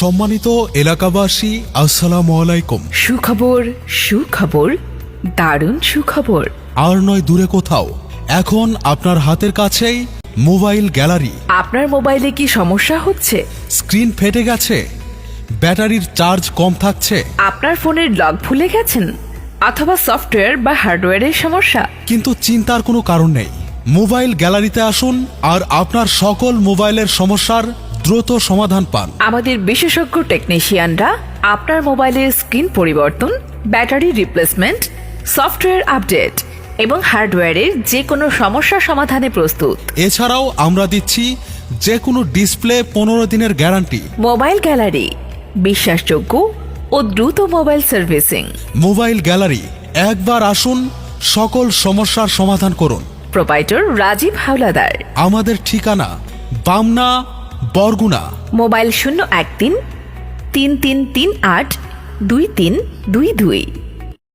সম্মানিত এলাকাবাসী আসসালাম আলাইকুম। সুখবর সুখবর দারুণ সুখবর। আর নয় দূরে কোথাও এখন আপনার হাতের কাছেই মোবাইল গ্যালারি। আপনার মোবাইলে কি সমস্যা হচ্ছে? স্ক্রিন ফেটে গেছে ব্যাটারির চার্জ কম থাকছে। আপনার ফোনের লক ভুলে গেছেন? অথবা সফটওয়্যার বা হার্ডওয়্যারের সমস্যা? কিন্তু চিন্তার কোনো কারণ নেই। মোবাইল গ্যালারিতে আসুন আর আপনার সকল মোবাইলের সমস্যার দ্রুত সমাধান পান। আমাদের বিশেষজ্ঞ টেকনিশিয়ানরা আপনার মোবাইলের স্ক্রিন পরিবর্তন ব্যাটারি রিপ্লেসমেন্ট সফটওয়্যার আপডেট এবং হার্ডওয়্যারের যে কোনো সমস্যা সমাধানে প্রস্তুত। এছাড়াও আমরা দিচ্ছি যে কোনো ডিসপ্লে পনেরো দিনের গ্যারান্টি মোবাইল গ্যালারি বিশ্বাসযোগ্য ও দ্রুত মোবাইল সার্ভিসিং মোবাইল গ্যালারি একবার আসুন সকল সমস্যার সমাধান করুন। প্রোপাইটর রাজীব হাওলাদার। আমাদের ঠিকানা বামনা বরগুনা। মোবাইল শূন্য এক তিন তিন তিন তিন আট দুই তিন দুই দুই।